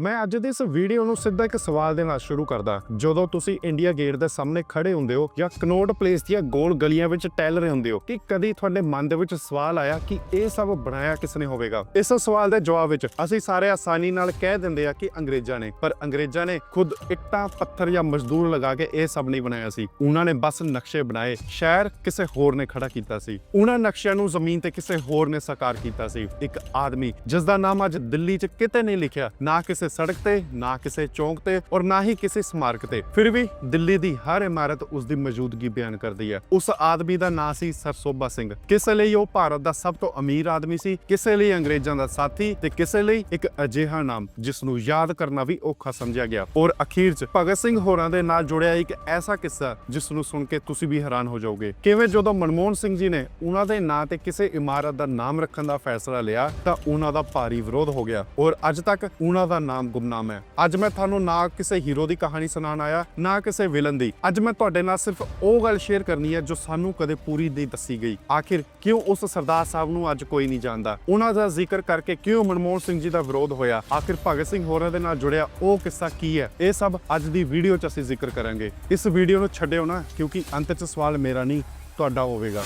ਮੈਂ ਅੱਜ ਦੀ ਇਸ ਵੀਡੀਓ ਨੂੰ ਸਿੱਧਾ ਇੱਕ ਸਵਾਲ ਦੇ ਨਾਲ ਸ਼ੁਰੂ ਕਰਦਾ ਜਦੋਂ ਤੁਸੀਂ ਇੰਡੀਆ ਗੇਟ ਦੇ ਸਾਹਮਣੇ ਖੜੇ ਹੁੰਦੇ ਹੋ ਜਾਂ ਕਨੋਟ ਪਲੇਸ ਦੀਆਂ ਗੋਲ ਗਲੀਆਂ ਵਿੱਚ ਟਹਿਲ ਰਹੇ ਹੁੰਦੇ ਹੋ, ਕਿ ਕਦੀ ਤੁਹਾਡੇ ਮਨ ਦੇ ਵਿੱਚ ਸਵਾਲ ਆਇਆ ਕਿ ਇਹ ਸਭ ਬਣਾਇਆ ਕਿਸ ਨੇ ਹੋਵੇਗਾ? ਇਸ ਸਵਾਲ ਦੇ ਜਵਾਬ ਵਿੱਚ ਅਸੀਂ ਸਾਰੇ ਆਸਾਨੀ ਨਾਲ ਕਹਿ ਦਿੰਦੇ ਆ ਕਿ ਅੰਗਰੇਜ਼ਾਂ ਨੇ, ਪਰ ਅੰਗਰੇਜ਼ਾਂ ਨੇ ਖੁਦ ਇੱਟਾਂ, ਪੱਥਰ ਜਾਂ ਮਜ਼ਦੂਰ ਲਗਾ ਕੇ ਇਹ ਸਭ ਨਹੀਂ ਬਣਾਇਆ ਸੀ। ਉਹਨਾਂ ਨੇ ਬਸ ਨਕਸ਼ੇ ਬਣਾਏ, ਸ਼ਹਿਰ ਕਿਸੇ ਹੋਰ ਨੇ ਖੜਾ ਕੀਤਾ ਸੀ। ਉਹਨਾਂ ਨਕਸ਼ਿਆਂ ਨੂੰ ਜ਼ਮੀਨ ਤੇ ਕਿਸੇ ਹੋਰ ਨੇ ਸਾਕਾਰ ਕੀਤਾ ਸੀ। ਇੱਕ ਆਦਮੀ ਜਿਸ ਦਾ ਨਾਮ ਅੱਜ ਦਿੱਲੀ 'ਚ ਕਿਤੇ ਨਹੀਂ ਲਿਖਿਆ, ਨਾ ਕਿਸੇ ਸੜਕ ਤੇ, ਨਾ ਕਿਸੇ ਚੌਂਕ ਤੇ ਔਰ ਨਾ ਹੀ ਕਿਸੇ ਸਮਾਰਕ ਤੇ। ਫਿਰ ਵੀ ਦਿੱਲੀ ਦੀ ਹਰ ਇਮਾਰਤ ਉਸ ਦੀ ਮੌਜੂਦਗੀ ਬਿਆਨ ਕਰਦੀ ਹੈ। ਉਸ ਆਦਮੀ ਦਾ ਨਾਂ ਸੀ ਸਰ ਸਿੰਘ। ਕਿਸੇ ਲਈ ਉਹ ਭਾਰਤ ਦਾ ਸਭ ਤੋਂ ਅਮੀਰ ਆਦਮੀ ਸੀ, ਕਿਸੇ ਲਈ ਅੰਗਰੇਜ਼ਾਂ ਦਾ ਸਾਥੀ ਤੇ ਕਿਸੇ ਲਈ ਇੱਕ ਅਜਿਹਾ ਨਾਮ ਜਿਸ ਨੂੰ ਯਾਦ ਕਰਨਾ ਵੀ ਔਖਾ ਸਮਝਿਆ ਗਿਆ। ਔਰ ਅਖੀਰ 'ਚ ਭਗਤ ਸਿੰਘ ਹੋਰਾਂ ਦੇ ਨਾਲ ਜੁੜਿਆ ਇੱਕ ਐਸਾ ਕਿੱਸਾ ਜਿਸ ਨੂੰ ਸੁਣ ਕੇ ਤੁਸੀਂ ਵੀ ਹੈਰਾਨ ਹੋ ਜਾਓਗੇ। ਕਿਵੇਂ ਜਦੋਂ ਮਨਮੋਹਨ ਸਿੰਘ ਜੀ ਨੇ ਉਹਨਾਂ ਦੇ ਨਾਂ ਤੇ ਕਿਸੇ ਇਮਾਰਤ ਦਾ ਨਾਮ ਰੱਖਣ ਦਾ ਫੈਸਲਾ ਲਿਆ, ਤਾਂ ਉਹਨਾਂ ਦਾ ਭਾਰੀ ਵਿਰੋਧ ਹੋ ਗਿਆ। ਔਰ ਅੱਜ ਤੱਕ ਉਹਨਾਂ ਦਾ ਨਾਮ ਗੁੰਮਨਾਮ ਹੈ। ਅੱਜ ਮੈਂ ਤੁਹਾਨੂੰ ਨਾ ਕਿਸੇ ਹੀਰੋ ਦੀ ਕਹਾਣੀ ਸੁਣਾਉਣ ਆਇਆ, ਨਾ ਕਿਸੇ ਵਿਲਨ ਦੀ। ਅੱਜ ਮੈਂ ਤੁਹਾਡੇ ਨਾਲ ਸਿਰਫ ਉਹ ਗੱਲ ਸ਼ੇਅਰ ਕਰਨੀ ਹੈ ਜੋ ਸਾਨੂੰ ਕਦੇ ਪੂਰੀ ਨਹੀਂ ਦੱਸੀ ਗਈ। ਆਖਿਰ ਕਿਉਂ ਉਸ ਸਰਦਾਰ ਸਾਹਿਬ ਨੂੰ ਅੱਜ ਕੋਈ ਨਹੀਂ ਜਾਣਦਾ? ਉਹਨਾਂ ਦਾ ਜ਼ਿਕਰ ਕਰਕੇ ਕਿਉਂ ਮਨਮੋਹਨ ਸਿੰਘ ਜੀ ਦਾ ਵਿਰੋਧ ਹੋਇਆ? ਆਖਿਰ ਭਗਤ ਸਿੰਘ ਹੋਰਾਂ ਦੇ ਨਾਲ ਜੁੜਿਆ ਉਹ ਕਿੱਸਾ ਕੀ ਹੈ? ਇਹ ਸਭ ਅੱਜ ਦੀ ਵੀਡੀਓ 'ਚ ਅਸੀਂ ਜ਼ਿਕਰ ਕਰਾਂਗੇ। ਇਸ ਵੀਡੀਓ ਨੂੰ ਛੱਡਿਓ ਨਾ, ਕਿਉਂਕਿ ਅੰਤ 'ਚ ਸਵਾਲ ਮੇਰਾ ਨਹੀਂ, ਤੁਹਾਡਾ ਹੋਵੇਗਾ।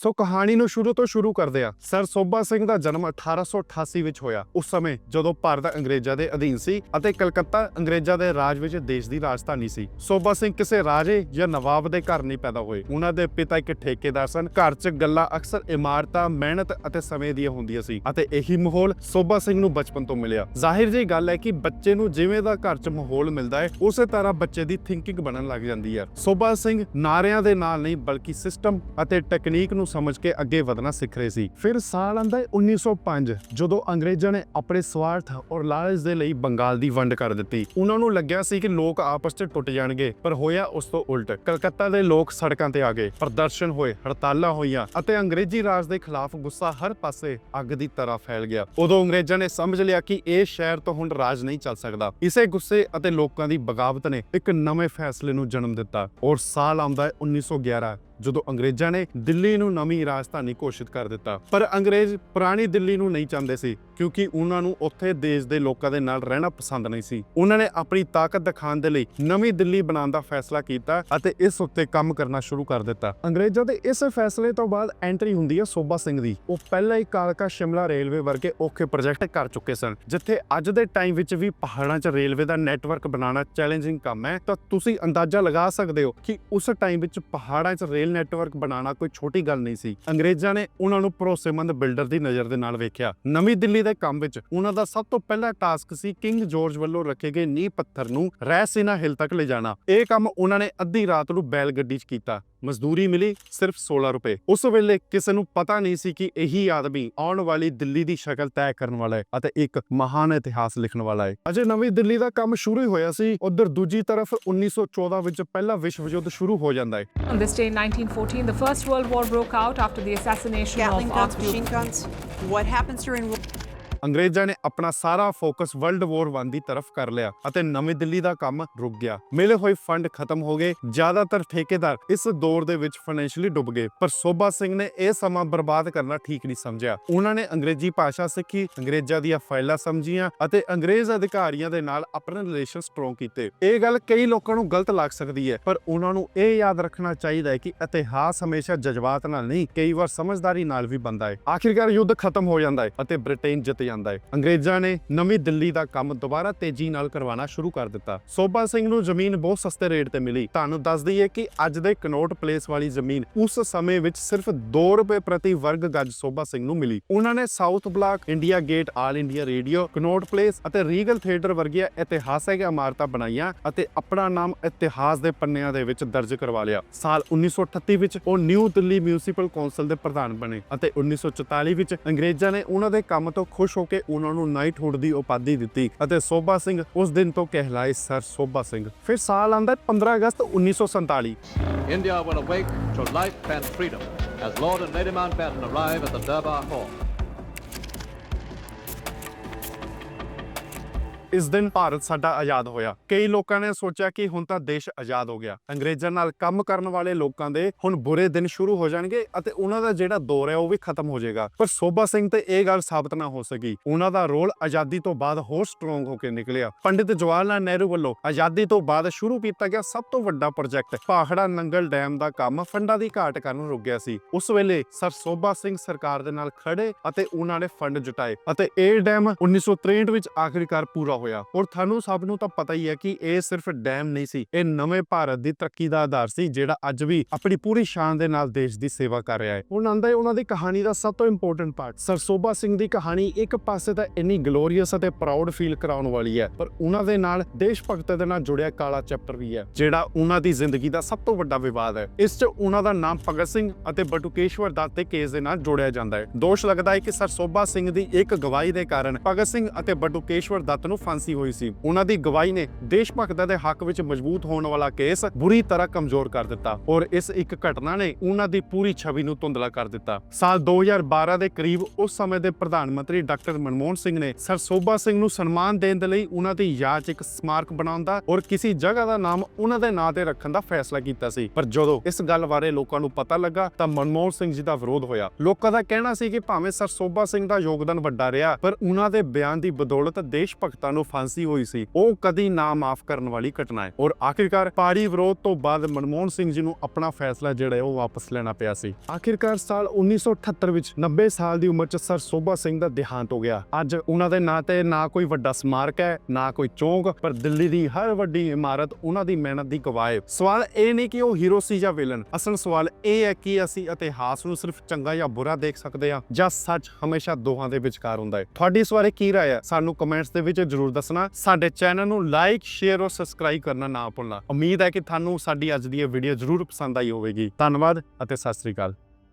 ਸੋ ਕਹਾਣੀ ਨੂੰ ਸ਼ੁਰੂ ਤੋਂ ਸ਼ੁਰੂ ਕਰਦੇ ਆ ਸਰ ਸੋਭਾ ਸਿੰਘ ਦਾ ਜਨਮ 1888 ਵਿੱਚ ਹੋਇਆ। ਉਸ ਸਮੇਂ ਜਦੋਂ ਭਾਰਤ ਅੰਗਰੇਜ਼ਾਂ ਦੇ ਅਧੀਨ ਸੀ ਅਤੇ ਕਲਕੱਤਾ ਅੰਗਰੇਜ਼ਾਂ ਦੇ ਰਾਜ ਵਿੱਚ ਦੇਸ਼ ਦੀ ਰਾਜਧਾਨੀ ਸੀ। ਸੋਭਾ ਸਿੰਘ ਕਿਸੇ ਰਾਜੇ ਜਾਂ ਨਵਾਬ ਦੇ ਘਰ ਨਹੀਂ ਪੈਦਾ ਹੋਏ। ਉਹਨਾਂ ਦੇ ਪਿਤਾ ਇੱਕ ਠੇਕੇਦਾਰ ਸਨ। ਘਰ 'ਚ ਗੱਲਾਂ ਅਕਸਰ ਇਮਾਰਤਾਂ, ਮਿਹਨਤ ਅਤੇ ਸਮੇਂ ਦੀਆਂ ਹੁੰਦੀਆਂ ਸੀ ਅਤੇ ਇਹੀ ਮਾਹੌਲ ਸੋਭਾ ਸਿੰਘ ਨੂੰ ਬਚਪਨ ਤੋਂ ਮਿਲਿਆ। ਜ਼ਾਹਿਰ ਜਿਹੀ ਗੱਲ ਹੈ ਕਿ ਬੱਚੇ ਨੂੰ ਜਿਵੇਂ ਦਾ ਘਰ 'ਚ ਮਾਹੌਲ ਮਿਲਦਾ ਹੈ, ਉਸੇ ਤਰ੍ਹਾਂ ਬੱਚੇ ਦੀ ਥਿੰਕਿੰਗ ਬਣਨ ਲੱਗ ਜਾਂਦੀ ਹੈ। ਸੋਭਾ ਸਿੰਘ ਨਾਰਿਆਂ ਦੇ ਨਾਲ ਨਹੀਂ, ਬਲਕਿ ਸਿਸਟਮ ਅਤੇ ਟੈਕਨੀਕ ਨੂੰ ਸਮਝ ਕੇ ਅੱਗੇ ਵਧਣਾ ਸਿੱਖ ਰਹੇ ਸੀ। ਫਿਰ ਸਾਲ ਆਂਦਾ 1905 ਜਦੋਂ ਅੰਗਰੇਜ਼ਾਂ ਨੇ ਆਪਣੇ ਸਵਾਰਥ ਔਰ ਲਾਲਚ ਦੇ ਲਈ ਬੰਗਾਲ ਦੀ ਵੰਡ ਕਰ ਦਿੱਤੀ। ਉਹਨਾਂ ਨੂੰ ਲੱਗਿਆ ਸੀ ਕਿ ਲੋਕ ਆਪਸ 'ਚ ਟੁੱਟ ਜਾਣਗੇ, ਪਰ ਹੋਇਆ ਉਸ ਤੋਂ ਉਲਟ। ਕਲਕੱਤਾ ਦੇ ਲੋਕ ਸੜਕਾਂ ਤੇ ਆ ਗਏ, ਪ੍ਰਦਰਸ਼ਨ ਹੋਏ, ਹੜਤਾਲਾਂ ਹੋਈਆਂ ਅਤੇ ਅੰਗਰੇਜ਼ੀ ਰਾਜ ਦੇ ਖਿਲਾਫ ਗੁੱਸਾ ਹਰ ਪਾਸੇ ਅੱਗ ਦੀ ਤਰ੍ਹਾਂ ਫੈਲ ਗਿਆ। ਉਦੋਂ ਅੰਗਰੇਜ਼ਾਂ ਨੇ ਸਮਝ ਲਿਆ ਕਿ ਇਹ ਸ਼ਹਿਰ ਤੋਂ ਹੁਣ ਰਾਜ ਨਹੀਂ ਚੱਲ ਸਕਦਾ। ਇਸੇ ਗੁੱਸੇ ਅਤੇ ਲੋਕਾਂ ਦੀ ਬਗਾਵਤ ਨੇ ਇੱਕ ਨਵੇਂ ਫੈਸਲੇ ਨੂੰ ਜਨਮ ਦਿੱਤਾ। ਔਰ ਸਾਲ ਆਉਂਦਾ ਹੈ 1911 ਜਦੋਂ ਅੰਗਰੇਜ਼ਾਂ ਨੇ ਦਿੱਲੀ ਨੂੰ ਨਵੀਂ ਰਾਜਧਾਨੀ ਘੋਸ਼ਿਤ ਕਰ ਦਿੱਤਾ। ਪਰ ਅੰਗਰੇਜ਼ ਪੁਰਾਣੀ ਦਿੱਲੀ ਨੂੰ ਨਹੀਂ ਚਾਹੁੰਦੇ ਸੀ, ਕਿਉਂਕਿ ਉਹਨਾਂ ਨੂੰ ਉੱਥੇ ਦੇਸ਼ ਦੇ ਲੋਕਾਂ ਦੇ ਨਾਲ ਰਹਿਣਾ ਪਸੰਦ ਨਹੀਂ ਸੀ। ਉਹਨਾਂ ਨੇ ਆਪਣੀ ਤਾਕਤ ਦਿਖਾਉਣ ਦੇ ਲਈ ਨਵੀਂ ਦਿੱਲੀ ਬਣਾਉਣ ਦਾ ਫੈਸਲਾ ਕੀਤਾ ਅਤੇ ਇਸ ਉੱਤੇ ਕੰਮ ਕਰਨਾ ਸ਼ੁਰੂ ਕਰ ਦਿੱਤਾ। ਅੰਗਰੇਜ਼ਾਂ ਦੇ ਇਸ ਫੈਸਲੇ ਤੋਂ ਬਾਅਦ ਐਂਟਰੀ ਹੁੰਦੀ ਹੈ ਸੋਭਾ ਸਿੰਘ ਦੀ। ਉਹ ਪਹਿਲਾਂ ਹੀ ਕਾਲਕਾ ਸ਼ਿਮਲਾ ਰੇਲਵੇ ਵਰਗੇ ਔਖੇ ਪ੍ਰੋਜੈਕਟ ਕਰ ਚੁੱਕੇ ਸਨ, ਜਿੱਥੇ ਅੱਜ ਦੇ ਟਾਈਮ ਵਿੱਚ ਵੀ ਪਹਾੜਾਂ 'ਚ ਰੇਲਵੇ ਦਾ ਨੈਟਵਰਕ ਬਣਾਉਣਾ ਚੈਲੰਜਿੰਗ ਕੰਮ ਹੈ। ਤਾਂ ਤੁਸੀਂ ਅੰਦਾਜ਼ਾ ਲਗਾ ਸਕਦੇ ਹੋ ਕਿ ਉਸ ਟਾਈਮ ਵਿੱਚ ਪਹਾੜਾਂ 'ਚ ਰੇਲ ਨੈਟਵਰਕ ਬਣਾਉਣਾ ਕੋਈ ਛੋਟੀ ਗੱਲ ਨਹੀਂ ਸੀ। ਅੰਗਰੇਜ਼ਾਂ ਨੇ ਉਹਨਾਂ ਨੂੰ ਭਰੋਸੇਮੰਦ ਬਿਲਡਰ ਦੀ ਨਜ਼ਰ ਦੇ ਨਾਲ ਵੇਖਿਆ। ਨਵੀਂ ਦਿੱਲੀ ਦੇ ਕੰਮ ਵਿੱਚ ਉਹਨਾਂ ਦਾ ਸਭ ਤੋਂ ਪਹਿਲਾ ਟਾਸਕ ਸੀ ਕਿੰਗ ਜਾਰਜ ਵੱਲੋਂ ਰੱਖੇ ਗਏ ਨੀਂਹ ਪੱਥਰ ਨੂੰ ਰੈਸੀਨਾ ਹਿਲ ਤੱਕ ਲਿਜਾਣਾ। ਇਹ ਕੰਮ ਉਹਨਾਂ ਨੇ ਅੱਧੀ ਰਾਤ ਨੂੰ ਬੈਲ ਗੱਡੀ 'ਚ ਕੀਤਾ। ਮਜ਼ਦੂਰੀ ਮਿਲੀ ਸਿਰਫ 16 ਰੁਪਏ। ਉਸ ਵੇਲੇ ਕਿਸੇ ਨੂੰ ਪਤਾ ਨਹੀਂ ਸੀ ਕਿ ਇਹੀ ਆਦਮੀ ਆਉਣ ਵਾਲੀ ਦਿੱਲੀ ਦੀ ਸ਼ਕਲ ਤੈਅ ਕਰਨ ਵਾਲਾ ਹੈ ਅਤੇ ਇੱਕ ਮਹਾਨ ਇਤਿਹਾਸ ਲਿਖਣ ਵਾਲਾ ਹੈ। ਅਜੇ ਨਵੀਂ ਦਿੱਲੀ ਦਾ ਕੰਮ ਸ਼ੁਰੂ ਹੀ ਹੋਇਆ ਸੀ ਉਧਰ ਦੂਜੀ ਤਰਫ 1914 ਵਿੱਚ ਪਹਿਲਾ ਵਿਸ਼ਵ ਯੁੱਧ ਸ਼ੁਰੂ ਹੋ ਜਾਂਦਾ ਹੈ। On this day in 1914, the First World War broke out after the assassination Gatling of guns, Archduke machine guns. What happens during ਅੰਗਰੇਜ਼ਾਂ ਨੇ ਆਪਣਾ ਸਾਰਾ ਫੋਕਸ ਵਰਲਡ ਵਾਰ 1 ਦੀ ਤਰਫ ਕਰ ਲਿਆ ਅਤੇ ਨਵੀਂ ਦਿੱਲੀ ਦਾ ਕੰਮ ਰੁਕ ਗਿਆ। ਮਿਲੇ ਹੋਏ ਫੰਡ ਖਤਮ ਹੋ ਗਏ। ਜ਼ਿਆਦਾਤਰ ਠੇਕੇਦਾਰ ਇਸ ਦੌਰ ਦੇ ਵਿੱਚ ਫਾਈਨੈਂਸ਼ੀਅਲੀ ਡੁੱਬ ਗਏ, ਪਰ ਸੋਭਾ ਸਿੰਘ ਨੇ ਇਹ ਸਮਾਂ ਬਰਬਾਦ ਕਰਨਾ ਠੀਕ ਨਹੀਂ ਸਮਝਿਆ। ਉਹਨਾਂ ਨੇ ਅੰਗਰੇਜ਼ੀ ਭਾਸ਼ਾ ਸਿੱਖੀ, ਅੰਗਰੇਜ਼ਾਂ ਦੀਆਂ ਫਾਈਲਾਂ ਸਮਝੀਆਂ ਅਤੇ ਅੰਗਰੇਜ਼ ਅਧਿਕਾਰੀਆਂ ਦੇ ਨਾਲ ਆਪਣੇ ਰਿਲੇਸ਼ਨ ਸਟਰੋਂਗ ਕੀਤੇ। ਇਹ ਗੱਲ ਕਈ ਲੋਕਾਂ ਨੂੰ ਗਲਤ ਲੱਗ ਸਕਦੀ ਹੈ, ਪਰ ਉਹਨਾਂ ਨੂੰ ਇਹ ਯਾਦ ਰੱਖਣਾ ਚਾਹੀਦਾ ਹੈ ਕਿ ਇਤਿਹਾਸ ਹਮੇਸ਼ਾ ਜਜ਼ਬਾਤ ਨਾਲ ਨਹੀਂ, ਕਈ ਵਾਰ ਸਮਝਦਾਰੀ ਨਾਲ ਵੀ ਬਣਦਾ ਹੈ। ਆਖਿਰਕਾਰ ਯੁੱਧ ਖਤਮ ਹੋ ਜਾਂਦਾ ਹੈ ਅਤੇ ਬ੍ਰਿਟੇਨ ਜਿੱਤ ਜਾਂਦਾ ਹੈ। ਅੰਗਰੇਜ਼ਾਂ ਨੇ ਨਵੀਂ ਦਿੱਲੀ ਦਾ ਕੰਮ ਦੁਬਾਰਾ ਤੇਜ਼ੀ ਨਾਲ ਕਰਵਾਉਣਾ ਸ਼ੁਰੂ ਕਰ ਦਿੱਤਾ। ਸੋਭਾ ਸਿੰਘ ਨੂੰ ਜ਼ਮੀਨ ਬਹੁਤ ਸਸਤੇ ਰੇਟ ਤੇ ਮਿਲੀ। ਤੁਹਾਨੂੰ ਦੱਸ ਦਈਏ ਕਿ ਅੱਜ ਦੇ ਕਨੋਟ ਪਲੇਸ ਵਾਲੀ ਜ਼ਮੀਨ ਉਸ ਸਮੇਂ ਵਿੱਚ ਸਿਰਫ 2 ਰੁਪਏ ਪ੍ਰਤੀ ਵਰਗ ਗੱਜ ਸੋਭਾ ਸਿੰਘ ਨੂੰ ਮਿਲੀ। ਉਹਨਾਂ ਨੇ South Block India Gate All India Radio Connaught Place ਅਤੇ ਰੀਗਲ ਥੀਏਟਰ ਵਰਗੀਆਂ ਇਤਿਹਾਸਕ ਇਮਾਰਤਾਂ ਬਣਾਈਆਂ ਅਤੇ ਆਪਣਾ ਨਾਮ ਇਤਿਹਾਸ ਦੇ ਪੰਨਿਆਂ ਦੇ ਵਿੱਚ ਦਰਜ ਕਰਵਾ ਲਿਆ। ਸਾਲ 1938 ਵਿੱਚ ਉਹ ਨਿਊ ਦਿੱਲੀ ਮਿਊਨਿਸਪਲ ਕੌਂਸਲ ਦੇ ਪ੍ਰਧਾਨ ਬਣੇ ਅਤੇ 1944 ਵਿੱਚ ਅੰਗਰੇਜ਼ਾਂ ਨੇ ਉਹਨਾਂ ਦੇ ਕੰਮ ਤੋਂ ਖੁਸ਼ ਹੋ ਕੇ ਉਹਨਾਂ ਨੂੰ ਨਾਈਟਹੁੱਡ ਦੀ ਉਪਾਧੀ ਦਿੱਤੀ ਅਤੇ ਸੋਭਾ ਸਿੰਘ ਉਸ ਦਿਨ ਤੋਂ ਕਹਿਲਾਏ ਸਰ ਸੋਭਾ ਸਿੰਘ ਫਿਰ ਸਾਲ ਆਂਦਾ 15 ਅਗਸਤ 1947 India will awake to life and freedom as Lord and Lady Mountbatten arrive at the Durbar Hall. ਇਸ ਦਿਨ ਭਾਰਤ ਸਾਡਾ ਆਜ਼ਾਦ ਹੋਇਆ। ਕਈ ਲੋਕਾਂ ਨੇ ਸੋਚਿਆ ਕਿ ਹੁਣ ਤਾਂ ਦੇਸ਼ ਆਜ਼ਾਦ ਹੋ ਗਿਆ। ਅੰਗਰੇਜ਼ਾਂ ਨਾਲ ਕੰਮ ਕਰਨ ਵਾਲੇ ਲੋਕਾਂ ਦੇ ਹੁਣ ਬੁਰੇ ਦਿਨ ਸ਼ੁਰੂ ਹੋ ਜਾਣਗੇ ਅਤੇ ਉਹਨਾਂ ਦਾ ਜਿਹੜਾ ਦੌਰ ਹੈ ਉਹ ਵੀ ਖਤਮ ਹੋ ਜਾਏਗਾ। ਪਰ ਸੋਭਾ ਸਿੰਘ ਤੇ ਇਹ ਗੱਲ ਸਾਬਤ ਨਾ ਹੋ ਸਕੀ। ਉਹਨਾਂ ਦਾ ਰੋਲ ਆਜ਼ਾਦੀ ਤੋਂ ਬਾਅਦ ਹੋਰ ਸਟਰੋਂਗ ਹੋ ਕੇ ਨਿਕਲਿਆ। ਪੰਡਿਤ ਜਵਾਹਰ ਲਾਲ ਨਹਿਰੂ ਵੱਲੋਂ ਆਜ਼ਾਦੀ ਤੋਂ ਬਾਅਦ ਸ਼ੁਰੂ ਕੀਤਾ ਗਿਆ ਸਭ ਤੋਂ ਵੱਡਾ ਪ੍ਰੋਜੈਕਟ ਭਾਖੜਾ ਨੰਗਲ ਡੈਮ ਦਾ ਕੰਮ ਫੰਡਾਂ ਦੀ ਘਾਟ ਕਾਰਨ ਰੁਕ ਗਿਆ ਸੀ। ਉਸ ਵੇਲੇ ਸਰ ਸੋਭਾ ਸਿੰਘ ਸਰਕਾਰ ਦੇ ਨਾਲ ਖੜੇ ਅਤੇ ਉਹਨਾਂ ਨੇ ਫੰਡ ਜੁਟਾਏ ਅਤੇ ਇਹ ਡੈਮ 1963 ਵਿੱਚ ਆਖਿਰਕਾਰ ਪੂਰਾ ਹੋਇਆ। ਔਰ ਤੁਹਾਨੂੰ ਸਭ ਨੂੰ ਤਾਂ ਪਤਾ ਹੀ ਹੈ ਕਿ ਇਹ ਸਿਰਫ ਡੈਮ ਨਹੀਂ ਸੀ, ਇਹ ਨਵੇਂ ਭਾਰਤ ਦੀ ਤਰੱਕੀ ਦਾ ਆਧਾਰ ਸੀ, ਜਿਹੜਾ ਅੱਜ ਵੀ ਆਪਣੀ ਪੂਰੀ ਸ਼ਾਨ ਦੇ ਨਾਲ ਦੇਸ਼ ਦੀ ਸੇਵਾ ਕਰ ਰਿਹਾ ਹੈ। ਹੁਣ ਆਂਦਾ ਹੈ ਉਹਨਾਂ ਦੀ ਕਹਾਣੀ ਦਾ ਸਭ ਤੋਂ ਇੰਪੋਰਟੈਂਟ ਪਾਰਟ ਸਰ ਸਿੰਘ ਦੀ ਕਹਾਣੀ ਇੱਕ ਪਾਸੇ ਤਾਂ ਇੰਨੀ ਗਲੋਰੀਅਸ ਅਤੇ ਪ੍ਰਾਊਡ ਫੀਲ ਕਰਾਉਣ ਵਾਲੀ ਹੈ, ਪਰ ਉਹਨਾਂ ਦੇ ਨਾਲ ਦੇਸ਼ ਭਗਤ ਦੇ ਨਾਲ ਜੁੜਿਆ ਕਾਲਾ ਚੈਪਟਰ ਵੀ ਹੈ, ਜਿਹੜਾ ਉਹਨਾਂ ਦੀ ਜ਼ਿੰਦਗੀ ਦਾ ਸਭ ਤੋਂ ਵੱਡਾ ਵਿਵਾਦ ਹੈ। ਇਸ 'ਚ ਉਹਨਾਂ ਦਾ ਨਾਮ ਭਗਤ ਸਿੰਘ ਅਤੇ ਬਟੁਕੇਸ਼ਵਰ ਦੱਤ ਦੇ ਕੇਸ ਦੇ ਨਾਲ ਜੋੜਿਆ ਜਾਂਦਾ ਹੈ। ਦੋਸ਼ ਲੱਗਦਾ ਹੈ ਕਿ ਸਰਸੋਭਾ ਸਿੰਘ ਦੀ ਇੱਕ ਗਵਾਹੀ ਦੇ ਕਾਰਨ ਭਗਤ ਸਿੰਘ ਅਤੇ ਬਟੁਕੇਸ਼ਵਰ ਦੱਤ ਨੂੰ ਫਾਂਸੀ ਹੋਈ ਸੀ। ਉਹਨਾਂ ਦੀ ਗਵਾਹੀ ਨੇ ਦੇਸ਼ ਭਗਤਾਂ ਦੇ ਹੱਕ ਵਿੱਚ ਮਜ਼ਬੂਤ ਹੋਣ ਵਾਲਾ ਕੇਸ ਬੁਰੀ ਤਰ੍ਹਾਂ ਕਮਜ਼ੋਰ ਕਰ ਦਿੱਤਾ ਔਰ ਇਸ ਇੱਕ ਘਟਨਾ ਨੇ ਉਹਨਾਂ ਦੀ ਪੂਰੀ ਛਵੀ ਨੂੰ ਧੁੰਦਲਾ ਕਰ ਦਿੱਤਾ। ਸਾਲ 2012 ਦੇ ਕਰੀਬ ਉਸ ਸਮੇਂ ਦੇ ਪ੍ਰਧਾਨ ਮੰਤਰੀ ਡਾਕਟਰ ਮਨਮੋਹਨ ਸਿੰਘ ਨੇ ਸਰ ਸਿੰਘ ਨੂੰ ਸਨਮਾਨ ਦੇਣ ਦੇ ਲਈ ਉਹਨਾਂ ਦੀ ਯਾਦ 'ਚ ਇੱਕ ਸਮਾਰਕ ਬਣਾਉਣ ਦਾ ਔਰ ਕਿਸੇ ਜਗ੍ਹਾ ਦਾ ਨਾਮ ਉਹਨਾਂ ਦੇ ਨਾਂ ਤੇ ਰੱਖਣ ਦਾ ਫੈਸਲਾ ਕੀਤਾ ਸੀ। ਪਰ ਜਦੋਂ ਇਸ ਗੱਲ ਬਾਰੇ ਲੋਕਾਂ ਨੂੰ ਪਤਾ ਲੱਗਾ ਤਾਂ ਮਨਮੋਹਨ ਸਿੰਘ ਜੀ ਦਾ ਵਿਰੋਧ ਹੋਇਆ। ਲੋਕਾਂ ਦਾ ਕਹਿਣਾ ਸੀ ਕਿ ਭਾਵੇਂ ਸਰਸੋਭਾ ਸਿੰਘ ਦਾ ਯੋਗਦਾਨ ਵੱਡਾ ਰਿਹਾ, ਪਰ ਉਹਨਾਂ ਦੇ ਬਿਆਨ ਦੀ ਬਦੌਲਤ ਦੇਸ਼ ਭਗਤਾਂ ਨੂੰ ਫਾਂਸੀ ਹੋਈ ਸੀ, ਉਹ ਕਦੀ ਨਾ ਮਾਫ ਕਰਨ ਵਾਲੀ ਘਟਨਾ ਹੈ। ਔਰ ਆਖਿਰਕਾਰ ਪਾੜੀ ਵਿਰੋਧ ਤੋਂ ਬਾਅਦ ਮਨਮੋਹਨ ਸਿੰਘ ਜੀ ਨੂੰ ਆਪਣਾ ਫੈਸਲਾ ਜਿਹੜਾ ਉਹ ਵਾਪਸ ਲੈਣਾ ਪਿਆ ਸੀ। ਆਖਿਰਕਾਰ ਸਾਲ 1978 ਵਿੱਚ 90 ਸਾਲ ਦੀ ਉਮਰ 'ਚ ਸਰ ਸੋਭਾ ਸਿੰਘ ਦਾ ਦੇਹਾਂਤ ਹੋ ਗਿਆ। ਅੱਜ ਉਹਨਾਂ ਦੇ ਨਾਂ ਤੇ ਨਾ ਕੋਈ ਵੱਡਾ ਸਮਾਰਕ ਹੈ, ਨਾ ਕੋਈ ਚੌਂਕ, ਪਰ ਦਿੱਲੀ ਦੀ ਹਰ ਵੱਡੀ ਇਮਾਰਤ ਉਹਨਾਂ ਦੀ ਮਿਹਨਤ ਦੀ ਗਵਾਹ ਹੈ। ਸਵਾਲ ਇਹ ਨਹੀਂ ਕਿ ਉਹ ਹੀਰੋ ਸੀ ਜਾਂ ਵਿਲਨ ਅਸਲ ਸਵਾਲ ਇਹ ਹੈ ਕਿ ਅਸੀਂ ਇਤਿਹਾਸ ਨੂੰ ਸਿਰਫ ਚੰਗਾ ਜਾਂ ਬੁਰਾ ਦੇਖ ਸਕਦੇ ਹਾਂ ਜਾਂ ਸੱਚ ਹਮੇਸ਼ਾ ਦੋਹਾਂ ਦੇ ਵਿਚਕਾਰ ਹੁੰਦਾ ਹੈ। ਤੁਹਾਡੀ ਇਸ ਬਾਰੇ ਕੀ ਰਾਏ ਹੈ? ਸਾਨੂੰ ਕਮੈਂਟਸ ਦੇ ਵਿੱਚ ਜਰੂਰ ਦੱਸਣਾ। ਸਾਡੇ ਚੈਨਲ ਨੂੰ ਲਾਈਕ ਸ਼ੇਅਰ ਔਰ ਸਬਸਕ੍ਰਾਈਬ ਕਰਨਾ ਨਾ ਭੁੱਲਣਾ। ਉਮੀਦ ਹੈ ਕਿ ਤੁਹਾਨੂੰ ਸਾਡੀ ਅੱਜ ਦੀ ਇਹ ਵੀਡੀਓ ਜਰੂਰ ਪਸੰਦ ਆਈ ਹੋਵੇਗੀ। ਧੰਨਵਾਦ ਅਤੇ ਸਤਿ ਸ੍ਰੀ ਅਕਾਲ।